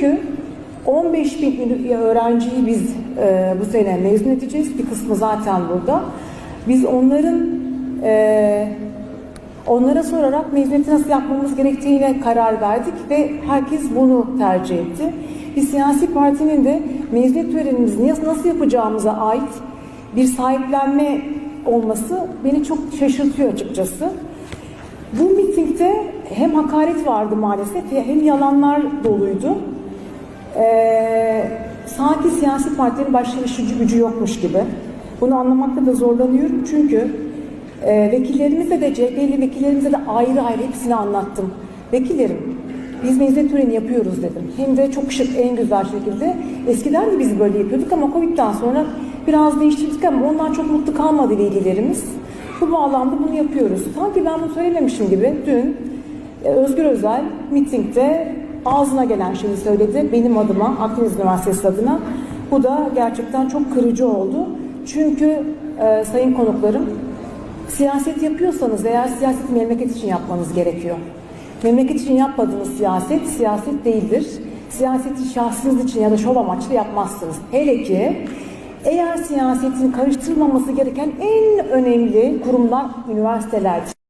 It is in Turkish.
Çünkü 15 bin öğrenciyi biz e, bu sene mezun edeceğiz. Bir kısmı zaten burada. Biz onların e, onlara sorarak mezuniyeti nasıl yapmamız gerektiğine karar verdik ve herkes bunu tercih etti. Bir siyasi partinin de mezuniyet törenimizi nasıl yapacağımıza ait bir sahiplenme olması beni çok şaşırtıyor açıkçası. Bu mitingde hem hakaret vardı maalesef hem yalanlar doluydu. Ee, sanki siyasi partilerin başlayıcı gücü yokmuş gibi. Bunu anlamakta da zorlanıyorum çünkü e, vekillerimize de CHP'li vekillerimize de ayrı ayrı hepsini anlattım. Vekillerim biz mezuniyet töreni yapıyoruz dedim. Hem de çok şık en güzel şekilde. Eskiden de biz böyle yapıyorduk ama Covid'den sonra biraz değiştirdik ama ondan çok mutlu kalmadı velilerimiz. Bu bağlamda bunu yapıyoruz. Sanki ben bunu söylememişim gibi dün e, Özgür Özel mitingde ağzına gelen şeyi söyledi benim adıma, Akdeniz Üniversitesi adına. Bu da gerçekten çok kırıcı oldu. Çünkü e, sayın konuklarım siyaset yapıyorsanız eğer siyaseti memleket için yapmanız gerekiyor. Memleket için yapmadığınız siyaset, siyaset değildir. Siyaseti şahsınız için ya da şov amaçlı yapmazsınız. Hele ki eğer siyasetin karıştırılmaması gereken en önemli kurumlar üniversitelerdir.